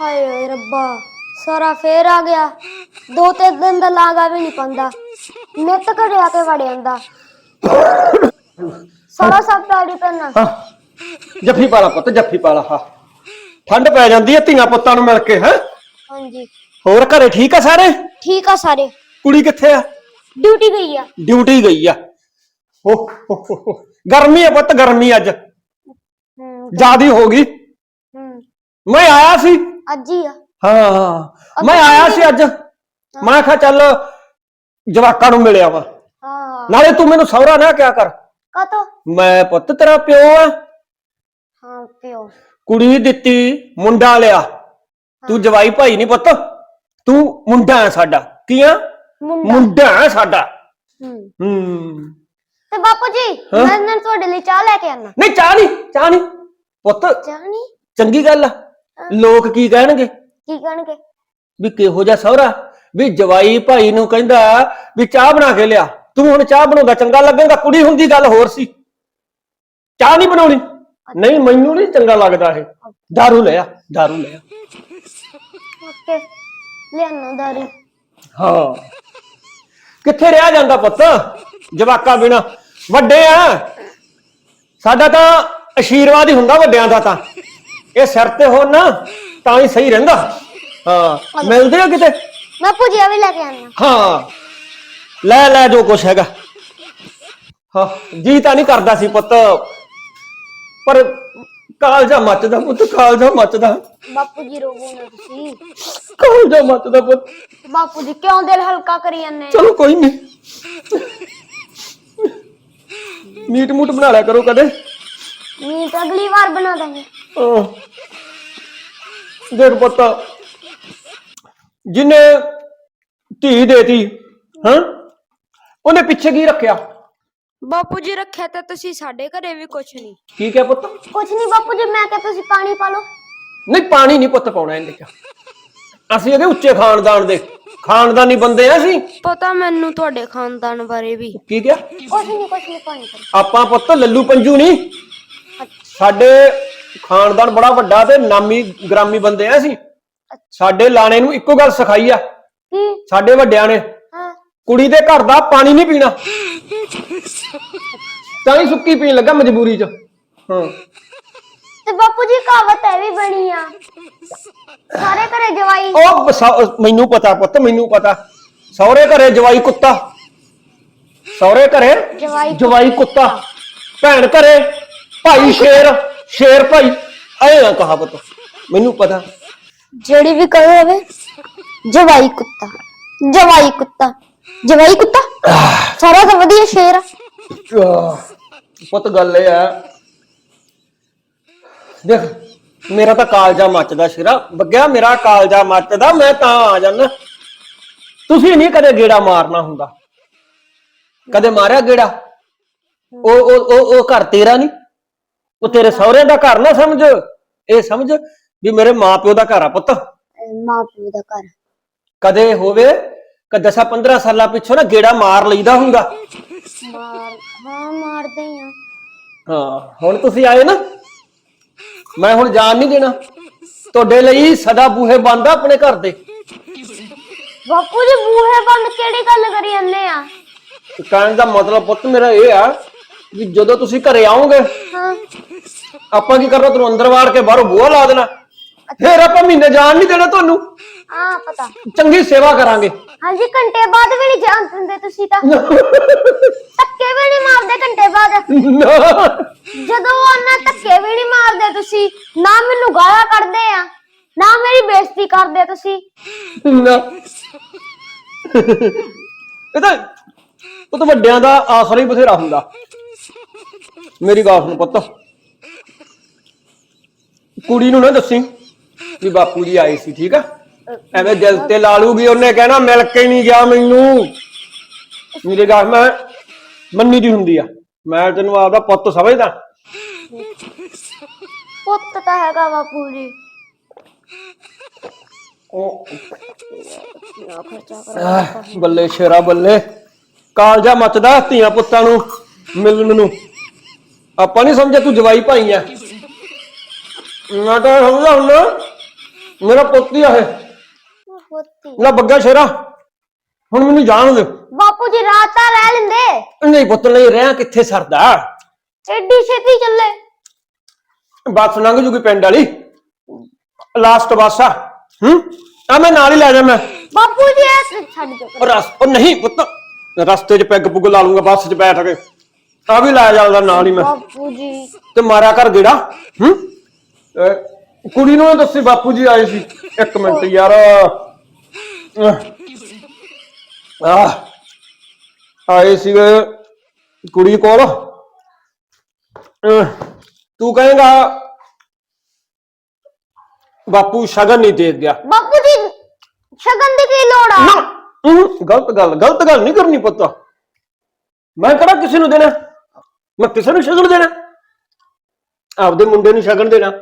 ਹਾਏ ਓਏ ਰੱਬਾ ਸਾਰਾ ਫੇਰ ਆ ਗਿਆ। ਦੋ ਤਿੰਨ ਦਿਨ ਦਾ ਲਾਗਾ ਵੀ ਨਹੀਂ ਪੰਦਾ ਨਿੱਤ ਘਰੇ ਆ ਕੇ ਵੜ ਜਾਂਦਾ। ਸਾਰਾ ਸਭ ਤਾੜੀ ਪੈਣਾ ਹਾਂ। ਜੱਫੀ ਪਾਲਾ ਪੁੱਤ ਜੱਫੀ ਪਾਲਾ ਹਾਂ। ਠੰਡ ਪੈ ਜਾਂਦੀ ਹੈ ਧੀਆਂ ਪੁੱਤਾਂ ਨੂੰ ਮਿਲ ਕੇ ਹੈ? ਹਾਂਜੀ। ਹੋਰ ਘਰੇ ਠੀਕ ਆ ਸਾਰੇ? ਠੀਕ ਆ ਸਾਰੇ। ਕੁੜੀ ਕਿੱਥੇ ਆ? ਡਿਊਟੀ ਗਈ ਆ। ਡਿਊਟੀ ਗਈ ਆ। ਹੋ ਹੋ, ਹੋ, ਹੋ। ਗਰਮੀ ਆ ਪੁੱਤ ਗਰਮੀ ਅੱਜ। ਹੂੰ। ਜਿਆਦੀ ਹੋ ਗਈ। ਮੈਂ ਆਇਆ ਸੀ। ਅੱਜ ਹੀ ਆ। ਹਾਂ ਮੈਂ ਆਇਆ ਸੀ ਅੱਜ। ਮੈਂ ਕਿਹਾ ਚੱਲ ਜਵਾਕਾਂ ਨੂੰ ਮਿਲਿਆ ਵਾ। ਹਾਂ। ਨਾਲੇ ਤੂੰ ਮੈਨੂੰ ਸਹੁਰਾ ਨਾ ਕਿਆ ਕਰ। ਕਾਤੋ ਮੈਂ ਪੁੱਤ ਤੇਰਾ ਪਿਓ ਆ। ਹਾਂ ਪਿਓ। ਕੁੜੀ ਦਿੱਤੀ ਮੁੰਡਾ ਲਿਆ। ਤੂੰ ਜਵਾਈ ਭਾਈ ਨਹੀਂ ਪੁੱਤ। ਤੂੰ ਮੁੰਡਾ ਹੈ ਸਾਡਾ। ਕੀ ਆ? ਮੁੰਡਾ। ਹੈ ਸਾਡਾ। ਹੂੰ। ਹੂੰ। ਤੇ ਬਾਪੂ ਜੀ? ਮੈਂ ਨਾ ਤੁਹਾਡੇ ਲਈ ਚਾਹ ਲੈ ਕੇ ਆਣਾ ਨਹੀਂ ਚਾਹ ਨਹੀਂ ਚਾਹ ਨਹੀਂ ਪੁੱਤ ਚਾਹ ਨਹੀਂ ਚੰਗੀ ਗੱਲ ਆ। ਲੋਕ ਕੀ ਕਹਿਣਗੇ ਕੀ ਕਹਿਣਗੇ ਵੀ ਕਿਹੋ ਜਿਹਾ ਸਹੁਰਾ ਵੀ ਜਵਾਈ ਭਾਈ ਨੂੰ ਕਹਿੰਦਾ ਵੀ ਚਾਹ ਬਣਾ ਕੇ ਲਿਆ ਤੂੰ ਹੁਣ ਚਾਹ ਬਣਾਉਂਦਾ ਚੰਗਾ ਲੱਗੇਗਾ ਕੁੜੀ ਹੁੰਦੀ ਗੱਲ ਹੋਰ ਸੀ ਚਾਹ ਨਹੀਂ ਬਣਾਉਣੀ ਨਹੀਂ ਮੈਨੂੰ ਨਹੀਂ ਚੰਗਾ ਲੱਗਦਾ ਇਹ दारू ਲਿਆ दारू ਲਿਆ ਓਕੇ ਲਿਆਣਾ ਦਾਰੀ ਹਾਂ ਕਿੱਥੇ ਰਿਹਾ ਜਾਂਦਾ ਪੁੱਤ ਜਵਾਕਾ ਬਿਨਾ ਵੱਡੇ ਆ ਸਾਡਾ ਤਾਂ ਆਸ਼ੀਰਵਾਦ ਹੀ ਹੁੰਦਾ ਵੱਡਿਆਂ ਦਾ ਤਾਂ ਇਹ ਸਿਰ ਤੇ ਹੋਣ ਨਾ ਤਾਂ ਹੀ ਸਹੀ ਰਹਿੰਦਾ। ਹਾਂ ਮਿਲਦੇ ਆ ਕਿਤੇ? ਮੈਂ ਭੁਜੀਆ ਵੀ ਲੈ ਕੇ ਆਣਾ ਹਾਂ ਲੈ ਲੈ ਜੋ ਕੁਛ ਹੈਗਾ। ਹਾਂ ਜੀ ਤਾਂ ਨਹੀਂ ਕਰਦਾ ਸੀ ਪੁੱਤ। ਪਰ ਕਾਲਜਾ ਮੱਚਦਾ ਪੁੱਤ ਕਾਲਜਾ ਮੱਚਦਾ। ਬਾਪੂ ਜੀ ਰੋਵੋ ਨਾ ਤੁਸੀਂ। ਕਾਲਜਾ ਮੱਚਦਾ ਪੁੱਤ। ਬਾਪੂ ਜੀ ਕਿਉਂ ਦਿਲ ਹਲਕਾ ਕਰੀ ਜਾਂਦੇ? ਚਲੋ ਕੋਈ ਨਹੀਂ ਮੀਟ ਮੂਟ ਬਣਾ ਲਿਆ ਕਰੋ ਕਦੇ। ਮੀਟ ਅਗਲੀ ਵਾਰ ਬਣਾ ਦਾਂਗੇ। ਆਹ। ਦੇਖ ਪੁੱਤ। ਜਿਨੇ ਧੀ ਦੇਤੀ ਹਾਂ? ਉਹਨੇ ਪਿੱਛੇ ਕੀ ਰੱਖਿਆ? ਬਾਪੂ ਜੀ ਰੱਖਿਆ ਤਾਂ ਤੁਸੀਂ ਸਾਡੇ ਘਰੇ ਵੀ ਕੁਛ ਨਹੀਂ। ਕੀ ਕਿਹਾ ਪੁੱਤ? ਕੁਛ ਨਹੀਂ ਬਾਪੂ ਜੀ ਮੈਂ ਕਿਹਾ ਤੁਸੀਂ ਪਾਣੀ ਪਾ ਲਓ। ਨਹੀਂ ਪਾਣੀ ਨਹੀਂ ਪੁੱਤ ਪਾਉਣਾ ਇਹਨੇ ਕਿਹਾ। ਅਸੀਂ ਇਹਦੇ ਉੱਚੇ ਖਾਨਦਾਨ ਦੇ ਖਾਨਦਾਨੀ ਬੰਦੇ ਆ ਅਸੀਂ। ਪਤਾ ਮੈਨੂੰ ਤੁਹਾਡੇ ਖਾਨਦਾਨ ਬਾਰੇ ਵੀ। ਕੀ ਕਿਹਾ? ਨਹੀਂ ਕੁਛ ਨਹੀਂ ਪਾਣੀ ਪਾ ਆਪਾਂ ਪੁੱਤ ਲੱਲੂ ਪੰਜੂ ਨਹੀਂ। ਸਾਡੇ ਖਾਨਦਾਨ ਬੜਾ ਵੱਡਾ ਤੇ ਨਾਮੀ ਗ੍ਰਾਮੀ ਬੰਦੇ ਆ ਅਸੀਂ। ਸਾਡੇ ਲਾਣੇ ਨੂੰ ਇੱਕੋ ਗੱਲ ਸਿਖਾਈ ਆ। ਕੀ ਸਾਡੇ ਵੱਡਿਆਂ ਨੇ। ਹਾਂ। ਕੁੜੀ ਦੇ ਘਰ ਦਾ ਪਾਣੀ ਨਹੀਂ ਪੀਣਾ। ਤਾਂ ਹੀ ਸੁੱਕੀ ਪੀਣ ਲੱਗਾ ਮਜਬੂਰੀ 'ਚ। ਹਾਂ। ਤੇ ਬਾਪੂ ਜੀ ਕਹਾਵਤ ਐ ਵੀ ਬਣੀ ਆ। ਸਾਰੇ ਘਰੇ ਜਵਾਈ। ਉਹ ਮੈਨੂੰ ਪਤਾ ਪੁੱਤ ਮੈਨੂੰ ਪਤਾ। ਸਹੁਰੇ ਘਰੇ ਜਵਾਈ ਕੁੱਤਾ। ਸਹੁਰੇ ਘਰੇ ਜਵਾਈ ਜਵਾਈ ਕੁੱਤਾ। ਭੈਣ ਘਰੇ। ਭਾਈ ਸ਼ੇਰ ਸ਼ੇਰ ਭਾਈ ਐ ਨਾ ਕਹਾ ਪੁੱਤ ਮੈਨੂੰ ਪਤਾ। ਜਿਹੜੀ ਵੀ ਕਹੋ ਹੋਵੇ ਜਵਾਈ ਕੁੱਤਾ ਜਵਾਈ ਕੁੱਤਾ ਜਵਾਈ ਕੁੱਤਾ। ਸਾਰਾ ਤਾਂ ਵਧੀਆ ਸ਼ੇਰ ਆ। ਪੁੱਤ ਗੱਲ ਇਹ ਆ। ਦੇਖ ਮੇਰਾ ਤਾਂ ਕਾਲਜਾ ਮੱਚਦਾ ਸ਼ੇਰਾ ਬੱਗਿਆ ਮੇਰਾ ਕਾਲਜਾ ਮੱਚਦਾ ਮੈਂ ਤਾਂ ਆ ਜਾਣਾ ਤੁਸੀਂ ਨਹੀਂ ਕਦੇ ਗੇੜਾ ਮਾਰਨਾ ਹੁੰਦਾ। ਕਦੇ ਮਾਰਿਆ ਗੇੜਾ? ਉਹ ਉਹ ਉਹ ਉਹ ਘਰ ਤੇਰਾ ਨਹੀਂ? ਉਹ ਤੇਰੇ ਸਹੁਰੇ ਦਾ ਘਰ ਨਾ ਸਮਝ। ਇਹ ਸਮਝ ਵੀ ਮੇਰੇ ਮਾਪਿਓ ਦਾ ਘਰ ਆ ਪੁੱਤ। ਮਾਂ ਪਿਓ ਦਾ ਘਰ। ਕਦੇ ਹੋਵੇ ਕਿ 10 15 ਸਾਲਾਂ ਪਿੱਛੋਂ ਨਾ ਗੇੜਾ ਮਾਰ ਲਈਦਾ ਹੁੰਦਾ। ਮਾਰ ਹਾਂ ਮਾਰਦੇ ਹੀ ਆ। ਹਾਂ ਹੁਣ ਤੁਸੀਂ ਆਏ ਨਾ। ਮੈਂ ਹੁਣ ਜਾਣ ਨਹੀਂ ਦੇਣਾ। ਤੁਹਾਡੇ ਲਈ ਸਦਾ ਬੂਹੇ ਬੰਦ ਆ ਆਪਣੇ ਘਰ ਦੇ। ਬਾਪੂ ਜੀ ਬੂਹੇ ਬੰਦ ਕਿਹੜੀ ਗੱਲ ਕਰੀ ਜਾਂਦੇ ਆ? ਕਹਿਣ ਦਾ ਮਤਲਬ ਪੁੱਤ ਮੇਰਾ ਇਹ ਆ ਵੀ ਜਦੋਂ ਤੁਸੀਂ ਘਰੇ ਆਓਗੇ ਹਾਂ। ਆਪਾਂ ਕੀ ਕਰਨਾ ਤੁਹਾਨੂੰ ਅੰਦਰ ਵਾੜ ਕੇ ਬਾਹਰੋਂ ਬੂਹਾ ਲਾ ਦੇਣਾ। ਫਿਰ ਆਪਾਂ ਮਹੀਨੇ ਜਾਣ ਨਹੀਂ ਦੇਣਾ ਤੁਹਾਨੂੰ। ਹਾਂ ਪਤਾ। ਚੰਗੀ ਸੇਵਾ ਕਰਾਂਗੇ। ਹਾਂਜੀ ਘੰਟੇ ਬਾਅਦ ਵੀ ਨਹੀਂ ਜਾਣ ਦਿੰਦੇ ਤੁਸੀਂ ਤਾਂ। ਧੱਕੇ ਵੀ ਨਹੀਂ ਮਾਰਦੇ ਘੰਟੇ ਬਾਅਦ। ਜਦੋਂ ਉਹਨਾਂ ਧੱਕੇ ਵੀ ਨਹੀਂ ਮਾਰਦੇ ਤੁਸੀਂ ਨਾ ਮੈਨੂੰ ਗਾਲਾਂ ਕੱਢਦੇ ਆ ਨਾ ਮੇਰੀ ਬੇਇੱਜ਼ਤੀ ਕਰਦੇ ਤੁਸੀਂ। ਨਾ। ਇਹ ਤਾਂ ਉਹ ਤਾਂ ਵੱਡਿਆਂ ਦਾ ਆਸਰਾ ਹੀ ਬਥੇਰਾ ਹੁੰਦਾ। ਮੇਰੀ ਗੱਲ ਸੁਣ ਪੁੱਤ। ਕੁੜੀ ਨੂੰ ਨਾ ਦੱਸੀ ਵੀ ਬਾਪੂ ਜੀ ਆਏ ਸੀ ਠੀਕ ਆ? ਐਵੇਂ ਦਿਲ ਤੇ ਲਾ ਲੂਗੀ ਉਹਨੇ ਕਹਿਣਾ ਮਿਲ ਕੇ ਨਹੀਂ ਗਿਆ ਮੈਨੂੰ। ਮੇਰੇ ਗੱਲ ਮੈਂ ਮੰਨੀ ਦੀ ਹੁੰਦੀ ਆ। ਮੈਂ ਤੈਨੂੰ ਆਪਦਾ ਪੁੱਤ ਸਮਝਦਾ। ਪੁੱਤ ਤਾਂ ਹੈਗਾ ਬਾਪੂ ਜੀ। ਉਹ ਆਹ, ਬੱਲੇ ਸ਼ੇਰਾ ਬੱਲੇ। ਕਾਲਜਾ ਮੱਚਦਾ ਧੀਆਂ ਪੁੱਤਾਂ ਨੂੰ ਮਿਲਣ ਨੂੰ। ਆਪਾਂ ਨਹੀਂ ਸਮਝਿਆ ਤੂੰ ਜਵਾਈ ਭਾਈ ਆ। ਮੈਂ ਤਾਂ ਸਮਝਦਾ ਹੁੰਦਾ ਮੇਰਾ ਪੁੱਤ ਹੀ ਆ ਇਹ। ਹੋਤੀ ਲੈ ਬੱਗਾ ਸ਼ੇਰਾ ਹੁਣ ਮੈਨੂੰ ਜਾਣ ਦੇ। ਬਾਪੂ ਜੀ ਰਾਤ ਰਹਿ ਲੈਂਦੇ। ਨਹੀਂ ਪੁੱਤ ਨਹੀਂ ਰਹਿ ਕਿੱਥੇ ਸਰਦਾ? ਐਡੀ ਛੇਤੀ ਚੱਲੇ। ਬੱਸ ਲੰਘ ਜੂਗੀ ਪਿੰਡ ਵਾਲੀ। ਲਾਸਟ ਬੱਸ ਆ। ਹੂੰ? ਆ ਮੈਂ ਨਾਲ ਹੀ ਲੈ ਜਾ ਮੈਂ। ਬਾਪੂ ਜੀ ਇਹ ਛੱਡ ਦਿਓ ਉਹ ਰਸ ਉਹ ਨਹੀਂ ਪੁੱਤ ਰਸਤੇ 'ਚ ਪੈਗ ਪੁੱਗ ਲਾ ਲੂੰਗਾ ਬੱਸ 'ਚ ਬੈਠ ਕੇ। ਆ ਵੀ ਲੈ ਜਾਂਦਾ ਨਾਲ ਹੀ ਮੈਂ। ਬਾਪੂ ਜੀ। ਤੇ ਤੇ ਮਾਰਿਆ ਕਰ ਗੇੜਾ। ਹੂੰ? ਅਹ ਕੁੜੀ ਨੂੰ ਇਹ ਦੱਸੀ ਬਾਪੂ ਜੀ ਆਏ ਸੀ। ਇੱਕ ਮਿੰਟ ਯਾਰ। ਆ ਆਏ ਸੀਗੇ ਕੁੜੀ ਕੋਲ। ਅਹ ਤੂੰ ਕਹੇਗਾ ਬਾਪੂ ਸ਼ਗਨ ਨਹੀਂ ਦੇ ਗਿਆ ਬਾਪੂ ਜੀ ਸ਼ਗਨ ਦੀ ਕੀ ਲੋੜ ਆ? ਨਾ ਹੂੰ, ਗਲਤ ਗੱਲ ਗਲਤ ਗੱਲ ਨਹੀਂ ਕਰਨੀ ਪੁੱਤ। ਮੈਂ ਕਿਹੜਾ ਕਿਸੇ ਨੂੰ ਦੇਣਾ? ਮੈਂ ਕਿਸੇ ਨੂੰ ਸ਼ਗਨ ਦੇਣਾ? ਆਪਦੇ ਮੁੰਡੇ ਨੂੰ ਸ਼ਗਨ ਦੇਣਾ?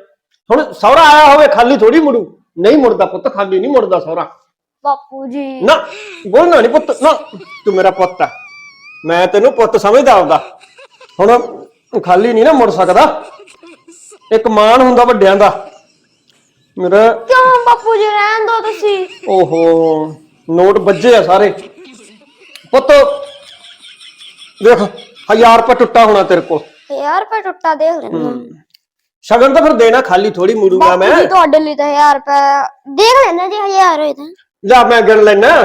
ਹੁਣ ਸਹੁਰਾ ਆਇਆ ਹੋਵੇ ਖਾਲੀ ਥੋੜੀ ਮੁੜੂ। ਨਹੀਂ ਮੁੜਦਾ ਪੁੱਤ ਖਾਲੀ ਨਹੀਂ ਮੁੜਦਾ ਸਹੁਰਾ। ਬਾਪੂ ਜੀ। ਨਾ ਬੋਲਣਾ ਨਹੀਂ ਪੁੱਤ। ਨਾ ਤੂੰ ਮੇਰਾ ਪੁੱਤ ਆ। ਮੈਂ ਤੈਨੂੰ ਪੁੱਤ ਸਮਝਦਾ ਆਪਦਾ। ਹੁਣ ਖਾਲੀ ਨਹੀਂ ਨਾ ਮੁੜ ਸਕਦਾ। ਇੱਕ ਮਾਣ ਹੁੰਦਾ ਵੱਡਿਆਂ ਦਾ। ਮੇਰਾ ਕਿਉਂ ਬਾਪੂ ਜੀ ਰਹਿਣ ਦੋ ਤੁਸੀਂ। ਓਹੋ ਨੋਟ ਵੱਜੇ ਆ ਸਾਰੇ। ਪੁੱਤ ਦੇਖ 1000 ਰੁਪਏ ਟੁੱਟਾ ਹੋਣਾ ਤੇਰੇ ਕੋਲ। ਯਾਰ ਰੁਪਏ ਟੁੱਟਾ ਦੇਖ ਲੈਣਾ ਸ਼ਗਨ ਤਾਂ ਫਿਰ ਦੇਣਾ ਖਾਲੀ ਥੋੜੀ ਮੁੜੂਗਾ ਬਾਪੂ ਮੈਂ। ਜੀ ਤੁਹਾਡੇ ਲਈ ਤਾਂ 1000 ਰੁਪਏ ਦੇਖ ਲੈਣਾ ਜੀ 1000 ਹੋਏ ਤਾਂ। ਜਾ ਮੈਂ ਗਿਣ ਲੈਣਾ ਹਾਂ,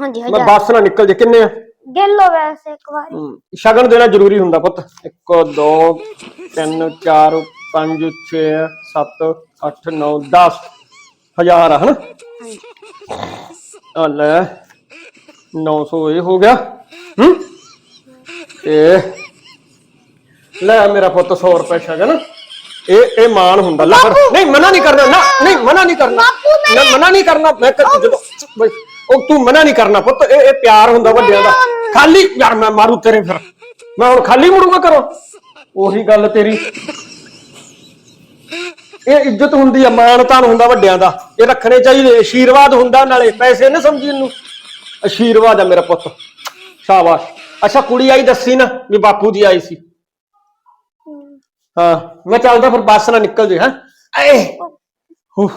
ਹਾਂਜੀ ਮੈਂ 1000 ਬੱਸ ਨਾ ਨਿਕਲ ਜੇ ਕਿੰਨੇ ਆ? ਗਿਣ ਲਓ ਵੈਸੇ ਇੱਕ ਵਾਰੀ। ਹਮ, ਸ਼ਗਨ ਦੇਣਾ ਜ਼ਰੂਰੀ ਹੁੰਦਾ ਪੁੱਤ। 1 2 3 4 5 6 7 8 9 10 ਹਜ਼ਾਰ ਆ ਹਨਾ? ਆ ਲੈ 900 ਇਹ ਹੋ ਗਿਆ। ਹੂੰ? ਇਹ। ਲੈ ਮੇਰਾ ਪੁੱਤ 100 ਰੁਪਏ ਸ਼ਗਨ। ਇਹ ਇਹ ਮਾਨ ਹੁੰਦਾ ਲੈ ਫਿਰ ਬਾਪੂ! ਨਹੀਂ ਮਨਾ ਨਹੀਂ ਕਰਨਾ ਨਾ ਨਹੀਂ ਮਨਾ ਨਹੀਂ ਕਰਨਾ। ਬਾਪੂ, ਨਾ ਮਨਾ ਨਹੀਂ ਕਰਨਾ ਮੈਂ ਜਦੋਂ ਬਈ, ਉਹ ਤੂੰ ਮਨਾ ਨਹੀਂ ਕਰਨਾ ਪੁੱਤ ਇਹ ਇਹ ਪਿਆਰ ਹੁੰਦਾ ਵੱਡਿਆਂ ਦਾ। ਖਾਲੀ ਯਾਰ ਮੈਂ ਮਾਰੂ ਤੇਰੇ ਫਿਰ। ਮੈਂ ਹੁਣ ਖਾਲੀ ਮੁੜੂਗਾ ਕਰੋ ਉਹੀ ਗੱਲ ਤੇਰੀ। ਇਹ ਇੱਜ਼ਤ ਹੁੰਦੀ ਆ ਮਾਣ ਤਾਣ ਹੁੰਦਾ ਵੱਡਿਆਂ ਦਾ। ਇਹ ਰੱਖਣੇ ਚਾਹੀਦੇ ਆਸ਼ੀਰਵਾਦ ਹੁੰਦਾ ਨਾਲੇ ਪੈਸੇ ਨਾ ਸਮਝੀ ਇਹਨੂੰ ਆਸ਼ੀਰਵਾਦ ਆ ਮੇਰਾ ਪੁੱਤ। ਸ਼ਾਬਾਸ਼। ਅੱਛਾ ਕੁੜੀ ਆਈ ਦੱਸੀ ਨਾ ਵੀ ਬਾਪੂ ਦੀ ਆਈ ਸੀ। ਹਾਂ, ਮੈਂ ਚੱਲਦਾ ਫਿਰ ਬੱਸ ਨਾ ਨਿਕਲ ਜੇ, ਹਾਂ? ਏ ਹੂ।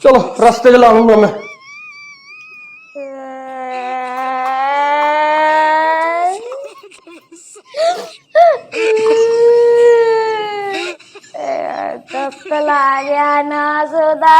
ਚਲੋ, ਰਸਤੇ 'ਚ ਲਾਉਂਗਾ ਮੈਂ। ਤੱਕ ਲਾ ਗਿਆ ਨਾ ਸੁਦਾ।